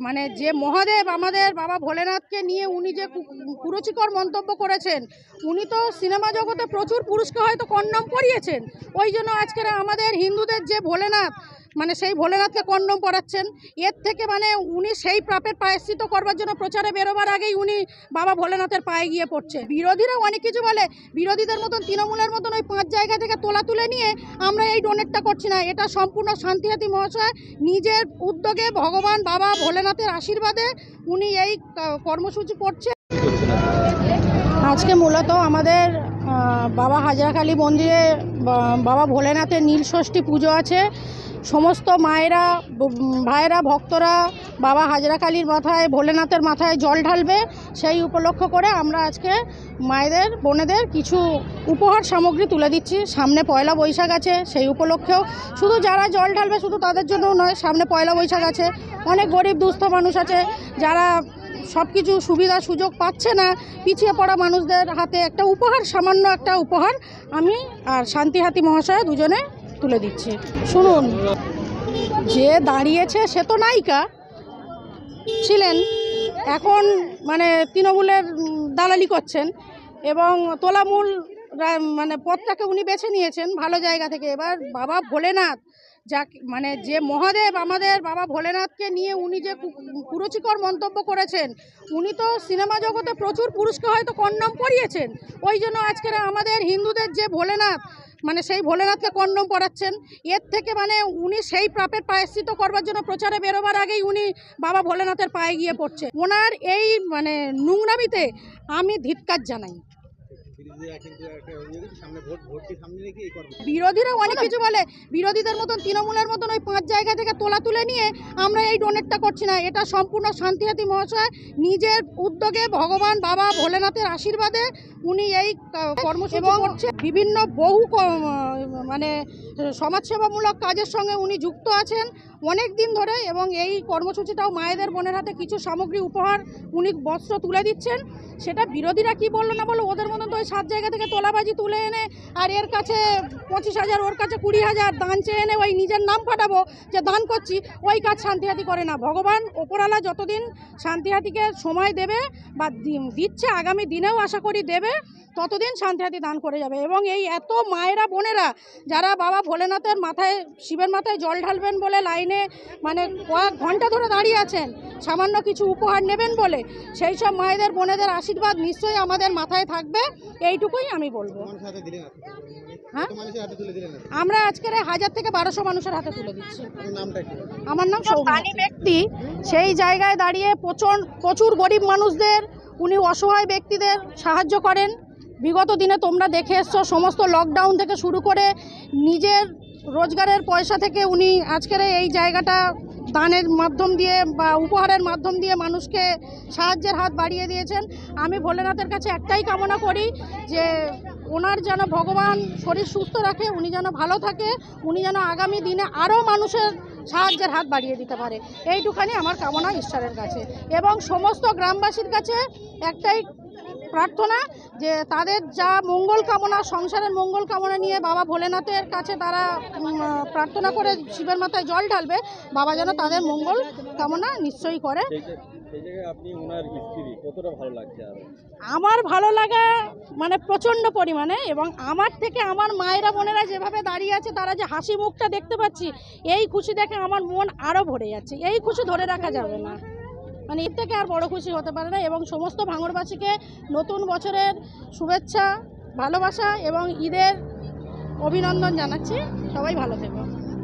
মানে যে মহাদেব আমাদের বাবা ভোলেনাথকে নিয়ে উনি যে কুরুচিকর মন্তব্য করেছেন, উনি তো সিনেমা জগতে প্রচুর পুরুষকে হয়তো কন্ডম করিয়েছেন। ওই জন্য আজকের আমাদের হিন্দুদের যে ভোলেনাথ মানে সেই ভোলেনাথকে কন্ডম পড়াচ্ছেন? এর থেকে মানে উনি সেই পাপের প্রায়শ্চিত করবার জন্য প্রচারে বেরোবার আগেই উনি বাবা ভোলেনাথের পায়ে গিয়ে পড়ছে। বিরোধীরা অনেক কিছু বলে, বিরোধীদের মতন তৃণমূলের মতন ওই পাঁচ জায়গা থেকে তোলা তুলে নিয়ে আমরা এই ডোনেটটা করছি না। এটা সম্পূর্ণ শান্তিহাতি মহাশয় নিজের উদ্যোগে ভগবান বাবা ভোলেনাথের আশীর্বাদে উনি এই কর্মসূচি করছে। আজকে মূলত আমাদের বাবা হাজরাকালী মন্দিরে বাবা ভোলেনাথের নীলষষ্ঠী পুজো আছে। সমস্ত মায়েরা ভাইয়েরা, ভক্তরা, বাবা হাজরাকালীর মাথায়, ভোলেনাথের মাথায় জল ঢালবে, সেই উপলক্ষ করে আমরা আজকে মায়েদের, বোনেদের কিছু উপহার সামগ্রী তুলে দিচ্ছি। সামনে পয়লা বৈশাখ আছে, সেই উপলক্ষেও শুধু যারা জল ঢালবে শুধু তাদের জন্যও নয়, সামনে পয়লা বৈশাখ আছে, অনেক গরিব, দুস্থ মানুষ আছে, যারা সব কিছু সুবিধা, সুযোগ পাচ্ছে না, পিছিয়ে পড়া মানুষদের হাতে একটা উপহার, সামান্য একটা উপহার আমি আর শান্তিহাতি মহাশয় দুজনে তুলে দিচ্ছে। শুনুন, যে দাঁড়িয়েছে সে তো নায়িকা। ছিলেন, এখন মানে তৃণমূলের দালালি করছেন এবং তোলামূল মানে পথটাকে উনি বেছে নিয়েছেন ভালো জায়গা থেকে। এবার বাবা ভোলেনাথ যা মানে যে মহাদেব আমাদের বাবা ভোলেনাথকে নিয়ে উনি যে কুরুচিকর মন্তব্য করেছেন, উনি তো সিনেমা জগতে প্রচুর পুরুষকে হয়তো কন্ডম পরিয়েছেন। ওই জন্য আজকের আমাদের হিন্দুদের যে ভোলেনাথ মানে সেই ভোলেনাথকে কন্ডম পড়াচ্ছেন এর থেকে মানে উনি সেই পাপের প্রায়শ্চিত করবার জন্য প্রচারে বেরোবার আগেই উনি বাবা ভোলেনাথের পায়ে গিয়ে পড়ছে। ওনার এই মানে নোংরামিতে আমি ধিৎকার জানাই। বিরোধীরা কিন্তু একটা ইয়ে বিরোধীরা অনেক কিছু বলে বিরোধীদের মতন তৃণমূলের মতন ওই পাঁচ জায়গা থেকে তোলা তুলে নিয়ে আমরা এই ডোনেটটা করছি না। এটা সম্পূর্ণ শান্তিহাতি মহাশয় নিজের উদ্যোগে ভগবান বাবা ভোলেনাথের আশীর্বাদে উনি এই কর্মসূচি করছে। বিভিন্ন বহু মানে সমাজসেবামূলক কাজের সঙ্গে উনি যুক্ত আছেন। অনেক দিন ধরে এবং এই কর্মসূচিটাও মায়েদের বোনের হাতে কিছু সামগ্রী উপহার উনি বস্ত্র তুলে দিচ্ছেন। সেটা বিরোধীরা কি বলল না বলো ওদের মতন তো ওই সাত জায়গা থেকে তোলাবাজি তুলে এনে আর এর কাছে পঁচিশ হাজার, ওর কাছে কুড়ি হাজার দান চেয়ে এনে ওই নিজের নাম ফাটাবো যে দান করছি, ওই কাজ শান্তিহাতি করে না। ভগবান ওপরালা যতদিন শান্তিহাতিকে সময় দেবে বা দিচ্ছে, আগামী দিনেও আশা করি দেবে, ততদিন শান্তিহাতি দান করে যাবে। এবং এই এত মায়েরা, বোনেরা যারা বাবা ভোলেনাথের মাথায়, শিবের মাথায় জল ঢালবেন বলে লাইনে মানে কয়েক ঘণ্টা ধরে দাঁড়িয়ে আছেন সামান্য কিছু উপহার নেবেন বলে সেই সব মায়েদের বোনেদের আশীর্বাদ নিশ্চয়ই আমাদের মাথায় থাকবে এইটুকুই আমি বলব? হ্যাঁ? আমরা আজকের হাজার থেকে বারোশো মানুষের হাতে তুলে দিচ্ছি। আমার নাম সৌমানী ব্যক্তি সেই জায়গায় দাঁড়িয়ে প্রচুর প্রচুর গরিব মানুষদের উনি অসহায় ব্যক্তিদের সাহায্য করেন। বিগত দিনে তোমরা দেখে এসছো সমস্ত লকডাউন থেকে শুরু করে নিজের রোজগারের পয়সা থেকে উনি আজকের এই জায়গাটা দানের মাধ্যম দিয়ে বা উপহারের মাধ্যম দিয়ে মানুষকে সাহায্যের হাত বাড়িয়ে দিয়েছেন। আমি ভোলেনাথের কাছে একটাই কামনা করি যে ওনার যেন ভগবান শরীর সুস্থ রাখে, উনি যেন ভালো থাকে, উনি যেন আগামী দিনে আরও মানুষের সাহায্যের হাত বাড়িয়ে দিতে পারে। এইটুখানি আমার কামনা ঈশ্বরের কাছে। এবং সমস্ত গ্রামবাসীর কাছে একটাই প্রার্থনা যে তাদের যা মঙ্গল কামনা সংসারের মঙ্গল কামনা নিয়ে বাবা ভোলেনাথের কাছে তারা প্রার্থনা করে শিবের মাথায় জল ঢালবে বাবা যেন তাদের মঙ্গল কামনা নিশ্চয়ই করে। আমার ভালো লাগা মানে প্রচণ্ড পরিমাণে এবং আমার থেকে আমার মায়েরা বোনেরা যেভাবে দাঁড়িয়ে আছে তারা যে হাসি মুখটা দেখতে পাচ্ছি এই খুশি দেখে আমার মন আরও ভরে যাচ্ছে। এই খুশি ধরে রাখা যাবে না। মানে এর থেকে আর বড় খুশি হতে পারে না এবং সমস্ত ভাঙড়বাসীকে নতুন বছরের শুভেচ্ছা, ভালোবাসা এবং ঈদের অভিনন্দন জানাচ্ছি। সবাই ভালো থেকো।